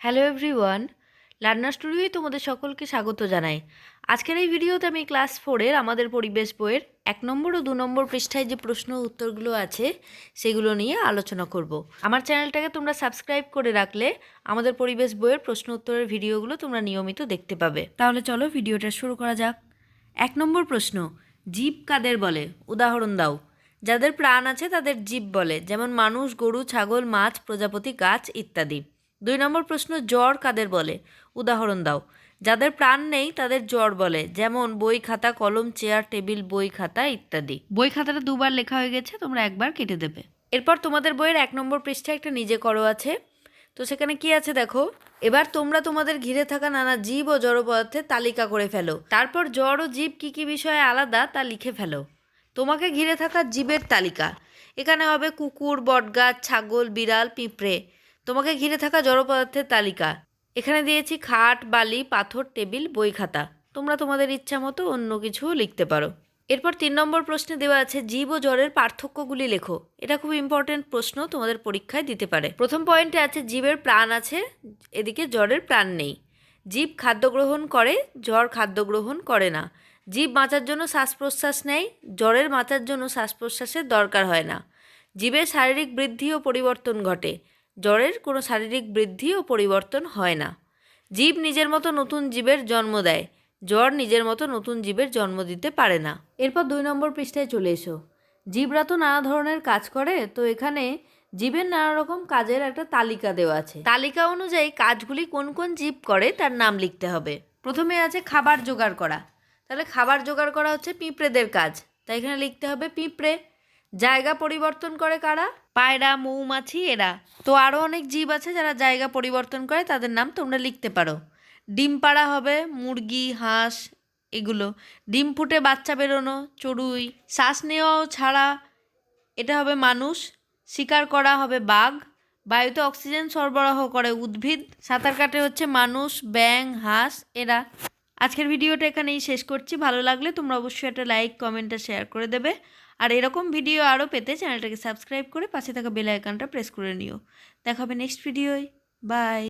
Hello everyone learner স্টুডিওয় তোমাদের সকলকে স্বাগত জানাই। আজকের এই ভিডিওতে আমি ক্লাস ফোরের আমাদের পরিবেশ বইয়ের এক নম্বর ও দু নম্বর পৃষ্ঠায় যে প্রশ্ন উত্তরগুলো আছে, সেগুলো নিয়ে আলোচনা করব। আমার চ্যানেলটাকে তোমরা সাবস্ক্রাইব করে রাখলে আমাদের পরিবেশ বইয়ের প্রশ্ন উত্তরের ভিডিওগুলো তোমরা নিয়মিত দেখতে পাবে। তাহলে চলো ভিডিওটা শুরু করা যাক। এক নম্বর প্রশ্ন, জীব কাদের বলে? উদাহরণ দাও। যাদের প্রাণ আছে তাদের জীব বলে, যেমন মানুষ, গরু, ছাগল, মাছ, প্রজাপতি, গাছ ইত্যাদি। দুই নম্বর প্রশ্ন জ্বর কাদের বলে? উদাহরণ দাও। যাদের প্রাণ নেই তাদের জ্বর বলে। যেমন বই খাতা কলম চেয়ার টেবিল বই খাতা ইত্যাদি। বই খাতাটা দুবার লেখা হয়ে গেছে তোমরা একবার কেটে দেবে। এরপর তোমাদের বইয়ের এক নম্বর পৃষ্ঠায় একটা নিজে করো আছে। তো সেখানে কি আছে দেখো? এবার তোমরা তোমাদের ঘিরে থাকা নানা জীব ও জড় পদার্থের তালিকা করে ফেলো। তারপর জড় ও জীব কী কী বিষয়ে আলাদা তা লিখে ফেলো। তোমাকে ঘিরে থাকা জীবের তালিকা। এখানে হবে কুকুর বটগাছ ছাগল বিড়াল পিঁপড়ে। তোমাকে ঘিরে থাকা জড় পদার্থের তালিকা। এখানে দিয়েছি খাট, বালি, পাথর, টেবিল, বই খাতা। তোমরা তোমাদের ইচ্ছা মতো অন্য কিছুও লিখতে পারো। এরপর তিন নম্বর প্রশ্নে দেওয়া আছে, জীব ও জ্বরের পার্থক্যগুলি লেখো। এটা খুব ইম্পর্টেন্ট প্রশ্ন, তোমাদের পরীক্ষায় দিতে পারে। প্রথম পয়েন্টে আছে, জীবের প্রাণ আছে, এদিকে জ্বরের প্রাণ নেই। জীব খাদ্য গ্রহণ করে জ্বর খাদ্য গ্রহণ করে না। জীব বাঁচার জন্য শ্বাস প্রশ্বাস নেয় জ্বরের বাঁচার জন্য শ্বাস প্রশ্বাসের দরকার হয় না। জীবের শারীরিক বৃদ্ধি ও পরিবর্তন ঘটে। জ্বরের কোনো শারীরিক বৃদ্ধি ও পরিবর্তন হয় না। জীব নিজের মতো নতুন জীবের জন্ম দেয়, জ্বর নিজের মতো নতুন জীবের জন্ম দিতে পারে না। এরপর দুই নম্বর পৃষ্ঠায় চলে এসো। জীবরা তো নানা ধরনের কাজ করে, তো এখানে জীবের নানা রকম কাজের একটা তালিকা দেওয়া আছে। তালিকা অনুযায়ী কাজগুলি কোন কোন জীব করে তার নাম লিখতে হবে। প্রথমে আছে খাবার জোগাড় করা। তাহলে খাবার জোগাড় করা হচ্ছে পিঁপড়েদের কাজ। তাই এখানে লিখতে হবে পিঁপড়ে জায়গা পরিবর্তন করে কারা? পায়রা, মৌমাছি, এরা। তো আরও অনেক জীব আছে যারা জায়গা পরিবর্তন করে, তাদের নাম তোমরা লিখতে পারো। ডিম পাড়া হবে, মুরগি, হাঁস, এগুলো। ডিম ফুটে বাচ্চা বেরোনো, চড়ুই। শ্বাস নেওয়াও ছাড়া এটা হবে মানুষ। শিকার করা হবে বাঘ। বায়ুতে অক্সিজেন সরবরাহ করে উদ্ভিদ। সাঁতার কাটে হচ্ছে মানুষ ব্যাং হাঁস, এরা। আজকের ভিডিওটা এখানেই শেষ করছি। ভালো লাগলে তোমরা অবশ্যই একটা লাইক কমেন্ট আর শেয়ার করে দেবে। আর এরকম ভিডিও আরও পেতে চ্যানেলটাকে সাবস্ক্রাইব করে পাশে থাকা বেল আইকনটা প্রেস করে নিও। দেখা হবে নেক্সট ভিডিওয় বাই